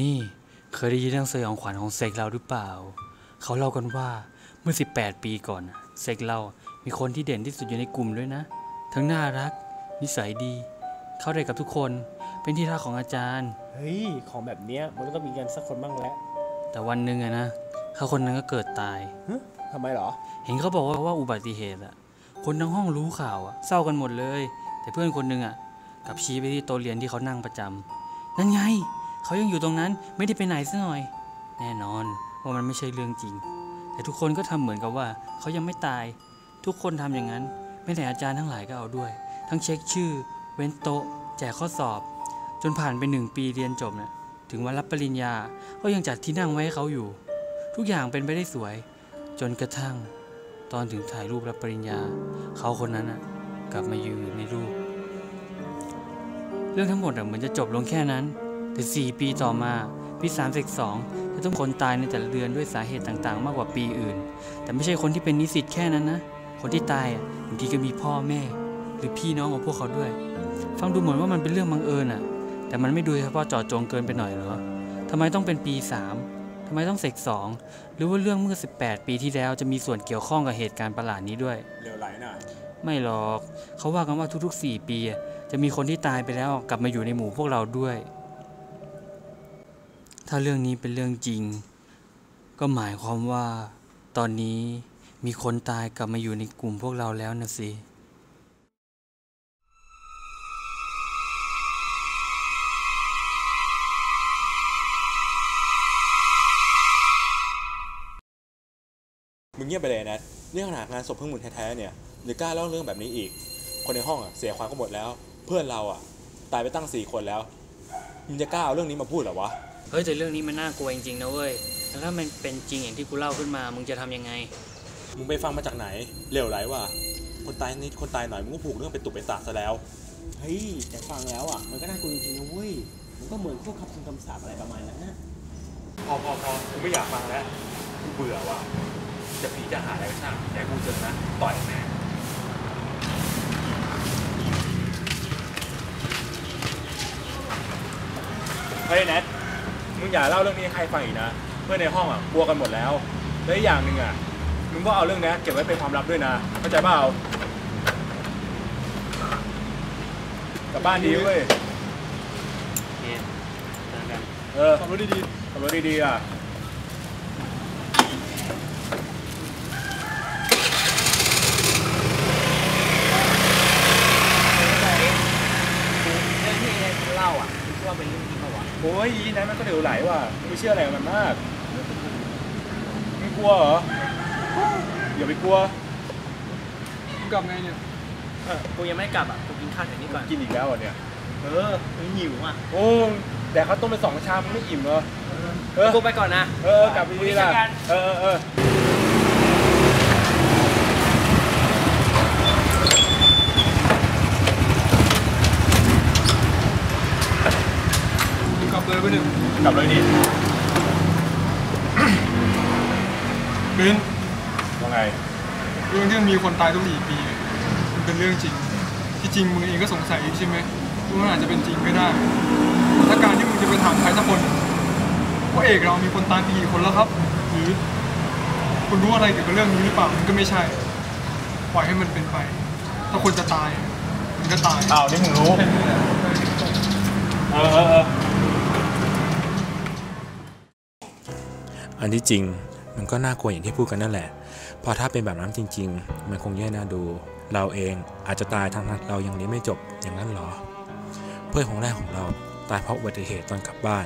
นี่เคยได้ยินเรื่องสยองขวัญของเซกเราหรือเปล่า เขาเล่ากันว่าเมื่อ 18 ปีก่อนน่ะเซกเรามีคนที่เด่นที่สุดอยู่ในกลุ่มด้วยนะ ทั้งน่ารัก นิสัยดี เข้าได้กับทุกคน เป็นที่รักของอาจารย์ เฮ้ย ของแบบเนี้ยมันก็ต้องมีกันสักคนบ้างแหละ แต่วันหนึ่งอะนะเขาคนนั้นก็เกิดตายฮะทำไมเหรอ เห็นเขาบอกว่าว่าอุบัติเหตุอะคนทั้งห้องรู้ข่าวอะเศร้ากันหมดเลย แต่เพื่อนคนหนึ่งอะกลับชี้ไปที่โต๊ะเรียนที่เขานั่งประจำนั่นไง เขายังอยู่ตรงนั้นไม่ได้ไปไหนซะหน่อย แน่นอนว่ามันไม่ใช่เรื่องจริง แต่ทุกคนก็ทำเหมือนกับว่า เขายังไม่ตาย ทุกคนทำอย่างนั้น ไม่แต่อาจารย์ทั้งหลายก็เอาด้วย ทั้งเช็คชื่อ เว้นโต๊ะ แจกข้อสอบ จนผ่านไปหนึ่งปีเรียนจบนะถึงวันรับปริญญาก็ยังจัดที่นั่งไว้ให้เขาอยู่ ทุกอย่างเป็นไปได้สวย จนกระทั่ง ตอนถึงถ่ายรูปรับปริญญา เขาคนนั้นน่ะกลับมายืนในรูป เรื่องทั้งหมดเหมือนจะจบลงแค่นั้น แต่4ปีต่อมา ปี3ามเสกสองจะต้องคนตายในแต่ละเดือนด้วยสาเหตุต่างๆ มากกว่าปีอื่น แต่ไม่ใช่คนที่เป็นนิสิตแค่นั้นนะ คนที่ตายอะบางทีก็มีพ่อแม่ หรือพี่น้องของพวกเขาด้วย ฟังดูเหมือนว่ามันเป็นเรื่องบังเอิญอะแต่มันไม่ดูเฉพาะเจาะจงเกินไปหน่อยเหรอทำไมต้องเป็นปี 3 ทำไมต้องเสกสอง หรือว่าเรื่องเมื่อ 18 ปีที่แล้วจะมีส่วนเกี่ยวข้องกับเหตุการณ์ประหลาดนี้ด้วยเร็วไหลน่ะไม่หรอก เขาว่ากันว่าทุกๆ 4 ปีอะจะมีคนที่ตายไปแล้วกลับมาอยู่ในหมู่พวกเราด้วย ถ้าเรื่องนี้เป็นเรื่องจริง ก็หมายความว่า ตอนนี้มีคนตายกลับมาอยู่ในกลุ่มพวกเราแล้วนะสิมึงเงียบไปเลยนะเรื่องขนาดงานศพเพิ่งมุนแท้ๆเนี่ยหรือกล้าเล่าเรื่องแบบนี้อีก คนในห้องอะเสียความก็หมดแล้ว เพื่อนเราอะ ตายไปตั้งสี่คนแล้ว มึงจะกล้าเอาเรื่องนี้มาพูดเหรอวะ เฮ้ยแต่เรื่องนี้มันน่ากลัวจริงๆนะเว้ยแล้วถ้ามันเป็นจริงอย่างที่กูเล่าขึ้นมา มึงจะทำยังไง มึงไปฟังมาจากไหนเร็วไหลว่ะคนตายนิดคนตายหน่อยมึงก็ผูกเรื่องเป็นตุกเป็นตาซะแล้ว เฮ้ยแต่ฟังแล้วอะ มันก็น่ากลัวจริงๆนะเว้ย มันก็เหมือนพวกคำทำคำสาปอะไรประมาณนั้นนะพอพอพอกูไม่อยากฟังแล้วกูเบื่อว่ะจะผีจะหาอะไรก็ช่างแต่กูเจอนะต่อยแม่งเฮ้ยแนท มึงอย่าเล่าเรื่องนี้ให้ใครฟังอีกนะ เพื่อนในห้องอะกลัวกันหมดแล้ว แล้วอีกอย่างหนึ่งอะ มึงก็เอาเรื่องนี้เก็บไว้เป็นความลับด้วยนะ เข้าใจเปล่ากลับบ้านดีเว้ย โอเคเจอกัน เออขับรถดีๆขับรถดีๆอะ เรื่องที่ไอ้เล่าอะคิดว่าเป็นเรื่องจริงปะวะ โอ้ยอีนั้นมันก็เดือดไหลว่ะมึงไม่เชื่ออะไรกับมันมากมึงกลัวเหรออย่าไปกลัวมึงกลับไงเนี่ยเออกูยังไม่กลับอะกูกินข้าวแถวนี้ก่อน กินอีกแล้วเหรอเนี่ย เออกูหิวอะ โอ้แต่เขาวต้มไปสองชามมึงไม่อิ่มเหรอ เออกูไปก่อนนะ เออกลับดีๆล่ะเออเออ เออมึงกลับเลยไปเนี่ยกลับเลยดิเบนว่าไงเรื่องที่มีคนตายทุกสี่ปีมันเป็นเรื่องจริง ที่จริงมึงเองก็สงสัยใช่ไหมว่ามันอาจจะเป็นจริงก็ได้ถ้าการที่มึงจะไปถามใครสักคนว่าเอกเรามีคนตายไปกี่คนแล้วครับ หรือคุณรู้อะไรเกี่ยวกับเรื่องนี้หรือเปล่ามันก็ไม่ใช่ ปล่อยให้มันเป็นไป ถ้าคนจะตายมันก็ตายอ้านี่มึงรู้เออเออ อันที่จริงมันก็น่ากลัวอย่างที่พูดกันนั่นแหละเพราะถ้าเป็นแบบนั้นจริง ๆ มันคงแย่น่าดู เราเองอาจจะตายทั้งเรายังเรียนไม่จบอย่างนั้นเหรอ เพื่อนของแรกของเราตายเพราะอุบัติเหตุตอนกลับบ้าน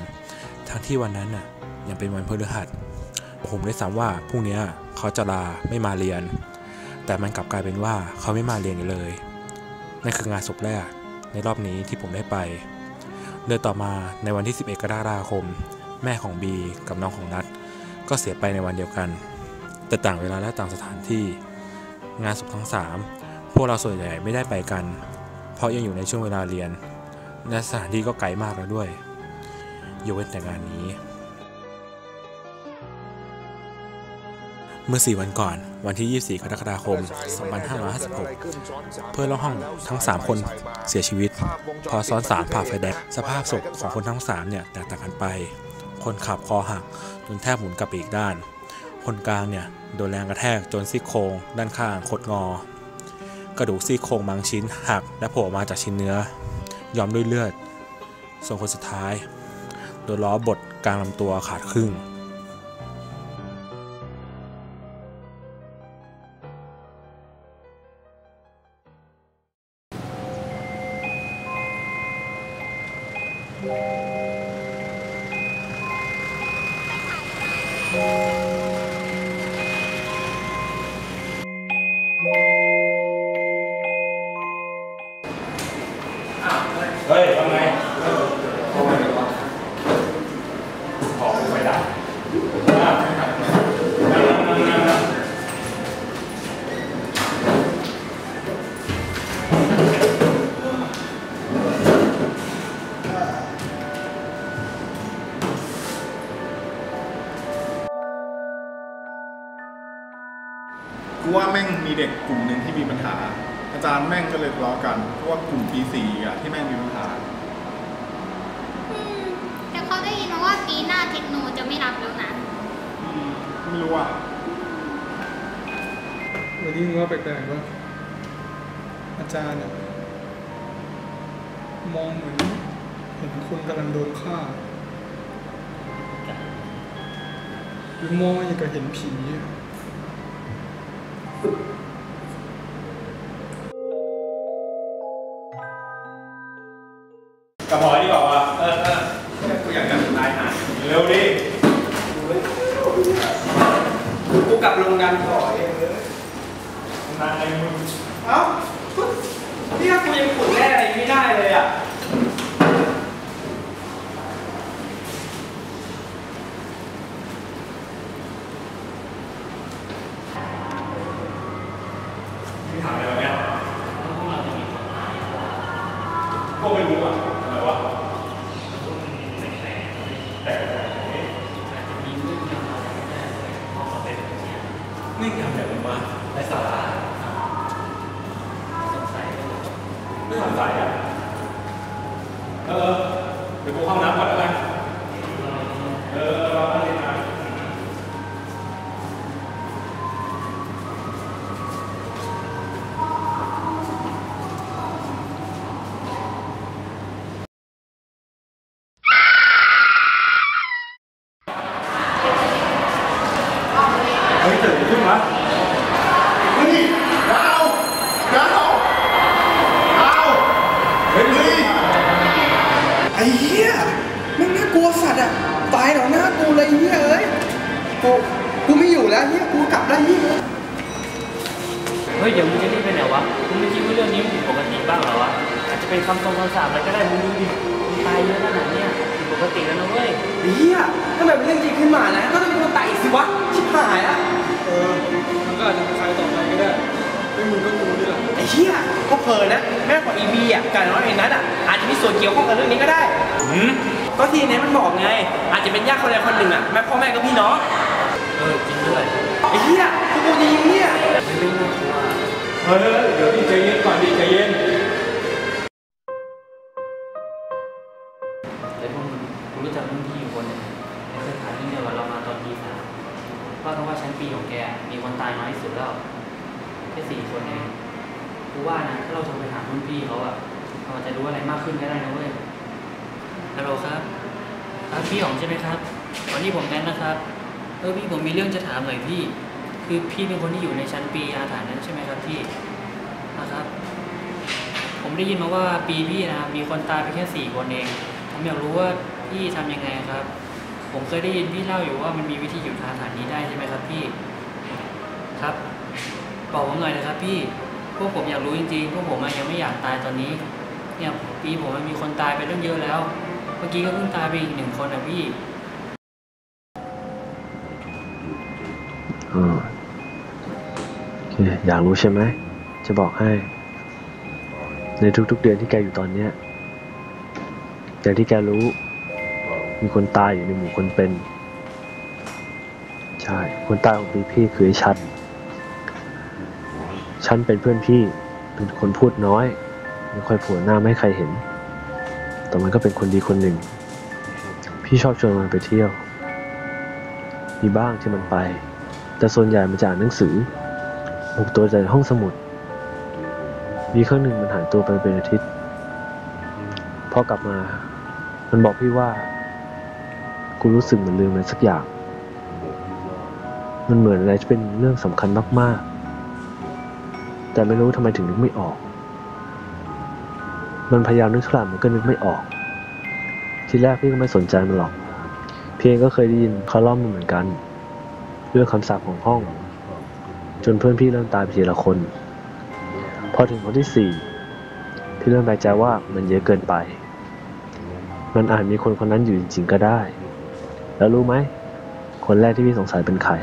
ทั้งที่วันนั้นน่ะยังเป็นวันพฤหัส ผมได้สามว่าพรุ่งนี้เขาจะลาไม่มาเรียน แต่มันกลับกลายเป็นว่าเขาไม่มาเรียนเลย นั่นคืองานศพแรกในรอบนี้ที่ผมได้ไป เดือนต่อมาในวันที่ 11 กรกฎาคม แม่ของบีกับน้องของนัท ก็เสียไปในวันเดียวกัน แต่ต่างเวลาและต่างสถานที่ งานศพทั้ง 3 พวกเราส่วนใหญ่ไม่ได้ไปกัน เพราะยังอยู่ในช่วงเวลาเรียน และสถานที่ก็ไกลมากแล้วด้วยยกเว้นแต่งานนี้ เมื่อ 4 วันก่อน วันที่ 24 กรกฎาคม 2556 เพื่อนร่วมห้องทั้ง 3 คนเสียชีวิต พอซ้อน 3 ผ่าไฟแดงสภาพศพของคนทั้ง 3 เนี่ยแตกต่างกันไป คนขับคอหักจนแทบหมุนกลับอีกด้าน คนกลางเนี่ยโดนแรงกระแทกจนซี่โครงด้านข้างคดงอ กระดูกซี่โครงบางชิ้นหักและโผล่ออกมาจากชิ้นเนื้อยอมด้วยเลือด ส่วนคนสุดท้าย โดนล้อบดกลางลำตัวขาดครึ่ง ว่าแม่งมีเด็กกลุ่มหนึ่งที่มีปัญหา อาจารย์แม่งก็เลยทะเลาะกันเพราะว่ากลุ่มปีสี่อะที่แม่งมีปัญหา อืมแต่เขาได้ยินมาว่าปีหน้าเทคโนจะไม่รับแล้วนะอืมไม่รู้อะวันนี้มึงว่าแปลกๆว่าอาจารย์อะมองเหมือนเห็นคนกำลังโดนฆ่าหรือมองอย่างกับเห็นผีอะ กระหอยดีกว่าเออเออกูอยากจะตายหาเร็วดิกูกลับโรงงานก่อนนายมึงเอ้าเนี่ยกูยังขุดแร่อะไรไม่ได้เลยอะพี่ถามอะไรวะเนี่ยก็ไม่รู้อะอะไรวะนี่ทำแบบนี้มาไร้สาระ ไม่สงสัยอะเออเดี๋ยวกูเข้าน้ำก่อน เฮ้ยเดี๋ยวมึงจะรีบไปไหนวะมึงไม่คิดว่าเรื่องนี้มันผิดปกติบ้างเหรอวะอาจจะเป็นคำทรงคำสาปอะไรก็ได้มึงดูดิมึงตายเยอะขนาดเนี้ยผิดปกติแล้วนะเว้ยไอ้เหี้ยถ้าแบบเป็นเรื่องจริงขึ้นมานะก็ต้องมีคนตายอีกสิวะชิบหายอะเออมันก็อาจจะเป็นใครต่อไปก็ได้ไม่มึงก็รู้นี่แหละไอ้เหี้ยก็เพลินนะแม่ของอีบีอะกับน้องไอ้นัทอะอาจจะมีส่วนเกี่ยวข้องกับเรื่องนี้ก็ได้หืมก็ที่เนี้มันบอกไง อาจจะเป็นญาติคนใดคนหนึ่งอะแม่พ่อแม่ก็พี่น้องเออจริงด้วยไอ้เหี้ยพวกกูจะยิงเนี่ย ไม่ไม่น่ากลัวเฮ้ยเดี๋ยวดิใจเย็นก่อนดิใจเย็นแต่พวกมึงกูรู้จักรุ่นพี่อยู่คนหนึงในเครือข่ายที่เดียวกับเรามาตอนปีสามว่ากันว่าชั้นปีของแกมีคนตายน้อยที่สุดแล้วแค่สี่คนเองกูว่านะถ้าเราโทรไปถามรุ่นพี่เขาอะเราอาจจะรู้อะไรมากขึ้นก็ได้นะเว้ยฮัลโหลครับครับพี่หองใช่ไหมครับวันนี้ผมแนนนะครับเออพี่ผมมีเรื่องจะถามหน่อยพี่ คือพี่เป็นคนที่อยู่ในชั้นปีอาถรรพ์นั้นใช่ไหมครับพี่นะครับ ผมได้ยินมาว่าปีพี่นะครับมีคนตายไปแค่สี่คนเอง ผมอยากรู้ว่าพี่ทำยังไงครับ ผมเคยได้ยินพี่เล่าอยู่ว่ามันมีวิธีหยุดอาถรรพ์นี้ได้ใช่ไหมครับพี่ ครับบอกผมหน่อยนะครับพี่พวกผมอยากรู้จริงๆพวกผมยังไม่อยากตายตอนนี้ เนี่ยปีผมมันมีคนตายไปตั้งเยอะแล้ว เมื่อกี้ก็เพิ่งตายไปอีกหนึ่งคนนะพี่อืมโอยากรู้ใช่ไหม จะบอกให้ ในทุกๆเดือนที่แกอยู่ตอนเนี้ยอย่างที่แกรู้ มีคนตายอยู่ในหมู่คนเป็น ใช่ คนตายของพี่พี่คือไอ้ชัด ฉันเป็นเพื่อนพี่ เป็นคนพูดน้อย ไม่ค่อยผล่หน้าไม่ให้ใครเห็น แต่มันก็เป็นคนดีคนหนึ่ง พี่ชอบชวนมันไปเที่ยว มีบ้างที่มันไป แต่ส่วนใหญ่มันจะอ่านหนังสือ หมตัวในห้องสมุด มีเครั้งหนึ่งมันหายตัวไปเป็นอาทิตย์พอกลับมา มันบอกพี่ว่า กูรู้สึกเหมือนลืมอะไรสักอย่าง มันเหมือนอะไรที่เป็นเรื่องสำคัญมากๆ แต่ไม่รู้ทำไมถึงนึกไม่ออก มันพยายามนึกเท่าไหร่มันก็นึกไม่ออก ทีแรกพี่ก็ไม่สนใจมันหรอก เพียงก็เคยได้ยินเขาเล่ามาเหมือนกัน เรื่องคำสาปของห้อง นเพื่อนพี่เริ่มตายไปทีละคน พอถึงคนที่สี่พี่เริ่มแปลกใจว่ามันเยอะเกินไป มันอาจมีคนคนนั้นอยู่จริงๆก็ได้ แล้วรู้ไหม คนแรกที่พี่สงสัยเป็นใคร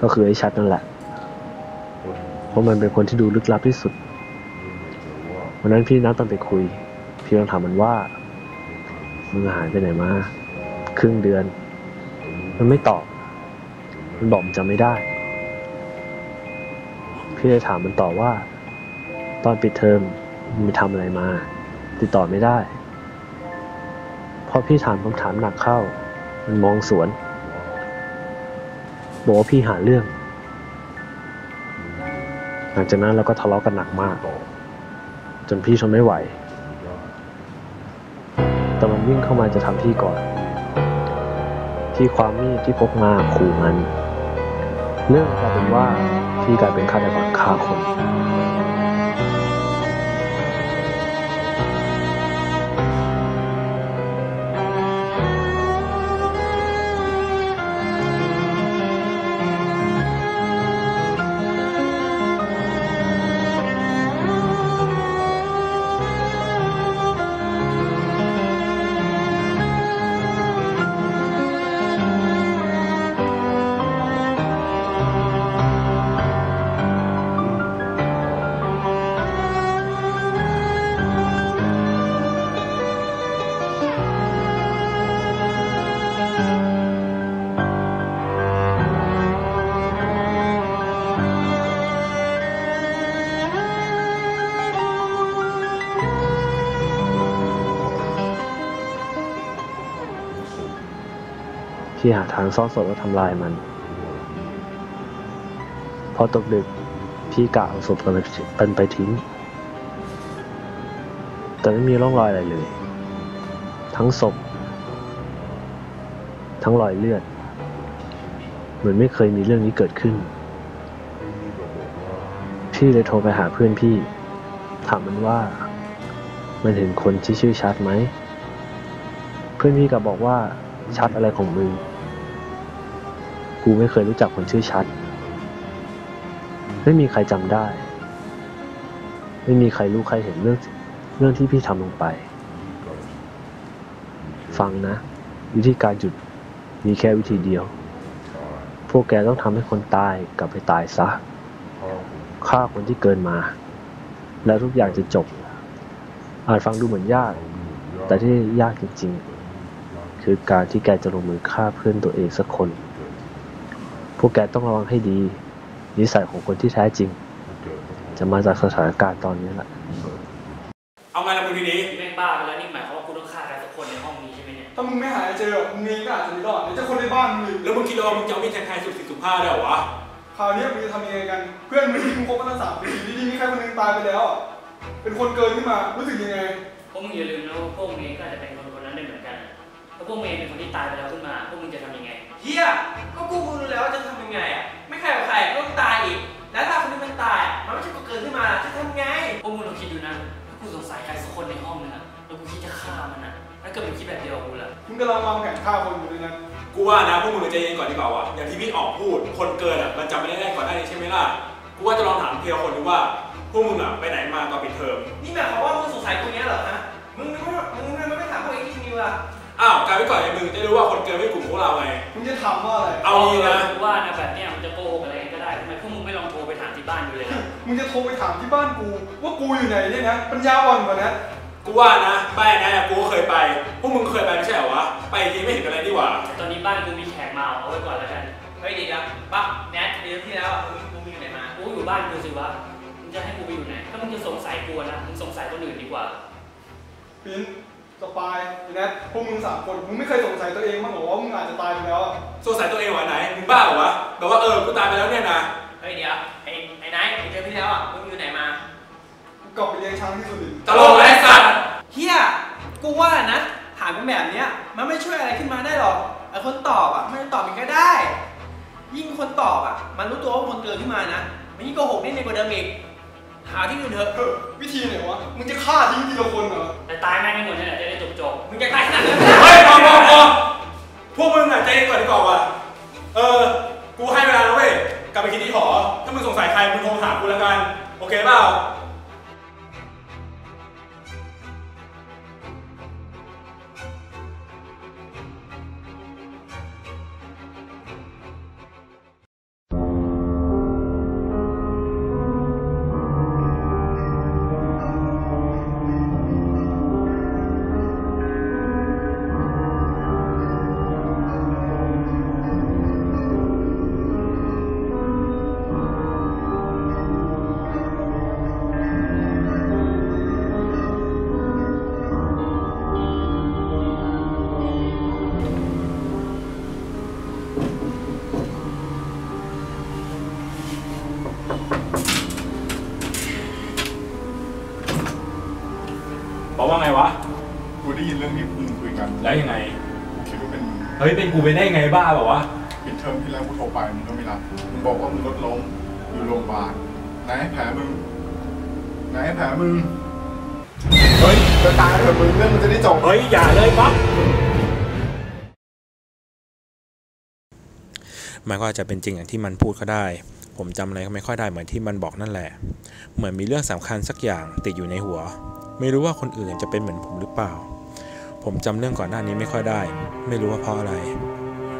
ก็คือไอ้ชัดนั่นแหละ เพราะมันเป็นคนที่ดูลึกลับที่สุด วันนั้นพี่นัดตอนไปคุย พี่ลองถามมันว่า มึงหายไปไหนมา ครึ่งเดือน มันไม่ตอบ มันบอกมันจำไม่ได้ พี่เลยถามมันต่อว่า ตอนปิดเทอมมึงไปทำอะไรมา ติดต่อไม่ได้ พอพี่ถามคำถามหนักเข้า มันมองสวน บอกว่าพี่หาเรื่อง หลังจากนั้นเราก็ทะเลาะกันหนักมาก จนพี่ทนไม่ไหว แต่มันวิ่งเข้ามาจะทำพี่ก่อนพี่ความมีดที่พกมาขู่มัน เรื่องกลายเป็นว่า พี่กลายเป็น ฆาตกรฆ่าคนพี่หาทางซ่อนศพแล้วทำลายมัน พอตกดึกพี่กะเอาศพกันไปเป็นไปทิ้ง แต่ไม่มีร่องรอยอะไรเลย ทั้งศพ ทั้งรอยเลือด เหมือนไม่เคยมีเรื่องนี้เกิดขึ้น พี่เลยโทรไปหาเพื่อนพี่ ถามมันว่า มันเห็นคนที่ชื่อชัดไหม เพื่อนพี่กลับบอกว่าชัดอะไรของมึง กูไม่เคยรู้จักคนชื่อชัด ไม่มีใครจำได้ ไม่มีใครรู้ใครเห็นเรื่องเรื่องที่พี่ทำลงไป ฟังนะ วิธีการหยุดมีแค่วิธีเดียว พวกแกต้องทำให้คนตายกลับไปตายซะฆ่าคนที่เกินมา แล้วทุกอย่างจะจบ อาจฟังดูเหมือนยาก แต่ที่ยากจริงๆ คือการที่แกจะลงมือฆ่าเพื่อนตัวเองสักคน พวกแกต้องระวังให้ดี นิสัยของคนที่แท้จริง จะมาจากสถานการณ์ตอนนี้แหละ เอาไงล่ะมึงทีนี้แม่งบ้าไปแล้วนี่หมายความว่ากูต้องฆ่าใครสักคนในห้องนี้ใช่ไหมเนี่ยถ้ามึงไม่หาเจอมึงเองก็อาจจะไม่รอดเดี๋ยวเจะคนในบ้านมึงอีกแล้วมึงคิดว่ามึงจะเอามีดแทงใครสุดสิสุภาพได้เหรอวะคราวนี้มึงจะทำยังไงกัน เพื่อนมึงที่มึงคบมาตั้งสามปีดีๆมีใครคนหนึงตายไปแล้วอะเป็นคนเกินขึ้นมารู้สึกยังไงพวกมึงอย่าลืมนะว่าพวกมึงเองก็อาจจะเป็นคนคนนั้นได้เหมือนกันถ้าพวกมึงเองเป็นคนที่ตายไปแล้วขึ้นมา พวกมึงจะทำยังไง เฮียก็กูรู้แล้วว่าจะทำยังไงอะ ไม่ใครกับใครก็ต้องตายอีก แล้วถ้าคนที่มันตายอะมันไม่ใช่กูเกิดขึ้นมาล่ะจะทำไงพวกมึงลองคิดดูนะถ้ากูสงสัยใครสักคนในห้องนึงอะแล้วกูคิดจะฆ่ามันอะถ้าเกิดมึงคิดแบบเดียวกับกูล่ะมึงกำลังวางแผนฆ่าคนอยู่ด้วยนะกูว่านะพวกมึงใจเย็นก่อนดีกว่าวะอย่างที่พี่ออกพูด คนเกินอะมันจำไม่ได้ก่อนได้ใช่ไหมล่ะ กูว่าจะลองถามทีละคนดูว่าพวกมึงอะไปไหนมาตอนปิดเทอม มึงจะถามว่าอะไร เอางี้นะกูว่านะแบบเนี้ยมันจะโกหกอะไรกันก็ได้ทำไมพวกมึงไม่ลองโทรไปถามที่บ้านดูเลยล่ะมึงจะโทรไปถามที่บ้านกู ว่ากูอยู่ไหนเนี่ยนะ ปัญญาอ่อนกว่านะกูว่านะบ้านนะกูก็เคยไป พวกมึงเคยไปไม่ใช่เหรอวะ ไปอีกทีไม่เห็นอะไรดีกว่า ตอนนี้บ้านกูมีแขกมาเอาไว้ก่อนแล้วกัน เฮ้ยเดี๋ยวปั๊บแนทเดือนที่แล้วอะมึงมึงมีอยู่ไหนมา กูอยู่บ้านกูสิวะ มึงจะให้กูไปอยู่ไหน ถ้ามึงจะสงสัยกูนะ มึงสงสัยคนอื่นดีกว่า ปิ้น สปายไอ้แนทพวกมึงสามคน มึงไม่เคยสงสัยตัวเองบ้างเหรอว่ามึงอาจจะตายไปแล้วอะสงสัยตัวเองวะไหนมึงบ้าเหรอวะแบบว่าเออกูตายไปแล้วเนี่ยนะเฮ้ยเดี๋ยวไอ้ไอ้ไนท์ไอ้เจอพี่แล้วอะมึงอยู่ไหนมากูกลับไปเลี้ยงช้างที่สุรินทร์ตลกไร้สัตว์เฮียกูว่านะถามเป็นแบบเนี้ยมันไม่ช่วยอะไรขึ้นมาได้หรอกไอ้คนตอบอะมันตอบมันก็ได้ ยิ่งคนตอบอะ มันรู้ตัวว่าคนเกินขึ้นมานะมันยิ่งโกหกได้ในกว่าเดิมอีก หาที่อื่นเถอะเออวิธีไหนวะ มึงจะฆ่าทิ้งทีละคนเหรอ แต่ตายแม่งให้หมดนี่แหละจะได้จบจบมึงจะตายขนาดนั้นเฮ้ยพอพอพอพวกมึงอะใจเย็นก่อนดีกว่าว่ะเออ กูให้เวลาแล้วเว้ย กลับไปคิดที่หอ ถ้ามึงสงสัยใครมึงโทรหากูแล้วกัน โอเคเปล่า เป็นมึงเฮ้ยเป็นกูเป็นได้ไงบ้าเปล่าวะปิดเทอมที่แล้วกูโทรไปมึงก็ไม่รับมึงบอกว่ามึงลดลงอยู่โรงพยาบาลไหนแผลมึงไหนแผลมึงเฮ้ยจะตายเถอะมึงเรื่องมันจะได้จบเฮ้ยอย่าเลยป๊อปมันก็อาจจะเป็นจริงอย่างที่มันพูดก็ได้ ผมจำอะไรก็ไม่ค่อยได้เหมือนที่มันบอกนั่นแหละ เหมือนมีเรื่องสำคัญสักอย่างติดอยู่ในหัว ไม่รู้ว่าคนอื่นจะเป็นเหมือนผมหรือเปล่า ผมจำเรื่องก่อนหน้านี้ไม่ค่อยได้ ไม่รู้ว่าเพราะอะไร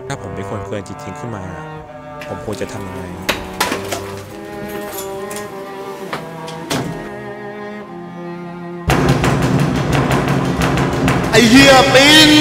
ถ้าผมเป็นคนเกินจริงๆขึ้นมา ผมควรจะทำยังไงไอเหี้ยปิน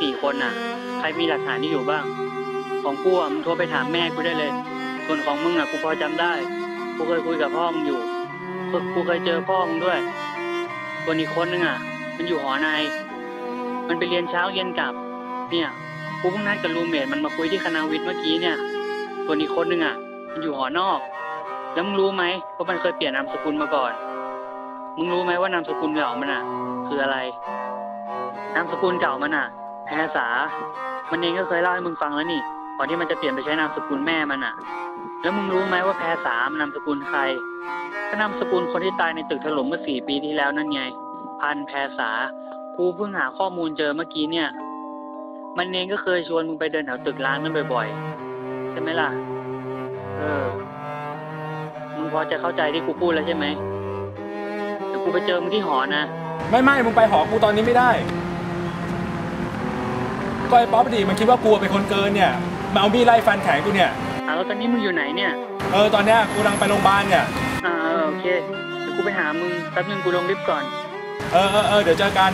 สี่คนน่ะ ใครมีหลักฐานที่อยู่บ้าง ของกูอะมึงโทรไปถามแม่กูได้เลย ส่วนของมึงอะกูพอจำได้ กูเคยคุยกับพ่อมึงอยู่ กูเคยเจอพ่อมึงด้วยส่วนอีกคนนึงอะ มันอยู่หอในมันไปเรียนเช้าเย็นกลับ เนี่ยกูเพิ่งนัดกับรูเมทมันมาคุยที่คณะวิทย์เมื่อกี้เนี่ย ส่วนอีกคนนึงอะ มันอยู่หอนอก แล้วมึงรู้ไหมว่ามันเคยเปลี่ยนนามสกุลมาก่อน มึงรู้ไหมว่านามสกุลเก่ามันอะ คืออะไร นามสกุลเก่ามันอะ แพรษามันเองก็เคยเล่าให้มึงฟังแล้วนี่ ก่อนที่มันจะเปลี่ยนไปใช้นามสกุลแม่มันอะแล้วมึงรู้ไหมว่าแพรษามันนามสกุลใคร ก็นามสกุลคนที่ตายในตึกถล่มเมื่อสี่ปีที่แล้วนั่นไง พันแพรษากูเพิ่งหาข้อมูลเจอเมื่อกี้เนี่ย มันเองก็เคยชวนมึงไปเดินแถวตึกร้างนั้นบ่อยๆ ใช่ไหมล่ะ เออ มึงพอจะเข้าใจที่กูพูดแล้วใช่ไหมเดี๋ยวกูไปเจอมึงที่หอนะ ไม่ไม่มึงไปหอกูตอนนี้ไม่ได้ ก็ไอ้ป๊อปดีมันคิดว่ากูเป็นคนเกินเนี่ยมาเอามีดไล่ฟันแขนกูเนี่ยอ่าแล้วตอนนี้มึงอยู่ไหนเนี่ย เออตอนเนี้ยกูกำลังไปโรงพยาบาลเนี่ยอ่าเออโอเคเดี๋ยวกูไปหามึงแป๊บนึงกูลงลิฟต์ก่อน เออเออเออเดี๋ยวเจอกัน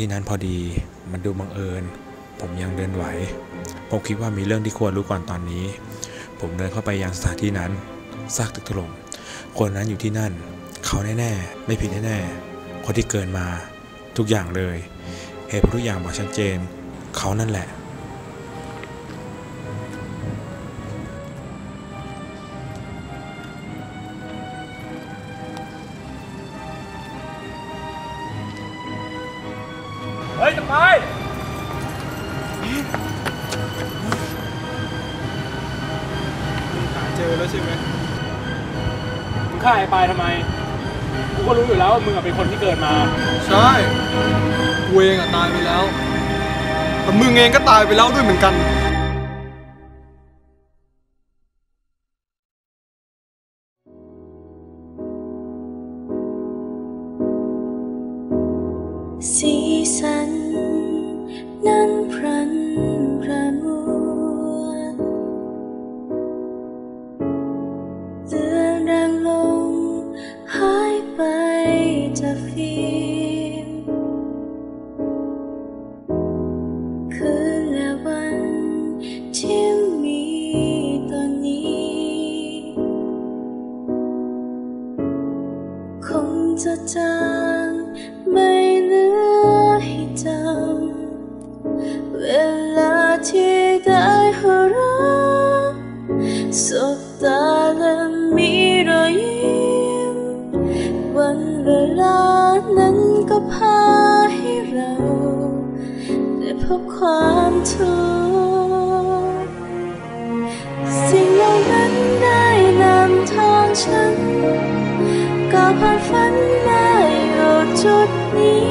ที่นั้นพอดี มันดูบังเอิญ ผมยังเดินไหว ผมคิดว่ามีเรื่องที่ควรรู้ก่อนตอนนี้ ผมเดินเข้าไปยังสถานที่นั้น ซากตึกถล่ม คนนั้นอยู่ที่นั่น เขาแน่ๆ ไม่ผิดแน่ๆ คนที่เกินมา ทุกอย่างเลย เหตุผลทุกอย่างบอกชัดเจน เขานั่นแหละ ยจะไปหาเจอแล้วใช่ไหมมึงฆ่าไอ้ปายทำไม กูก็รู้อยู่แล้วว่ามึงอะเป็นคนที่เกิดมา ใช่กูเองอะตายไปแล้ว แต่มึงเองก็ตายไปแล้วด้วยเหมือนกัน ฉันก็ผ่านฝันมาอยู่จุดนี้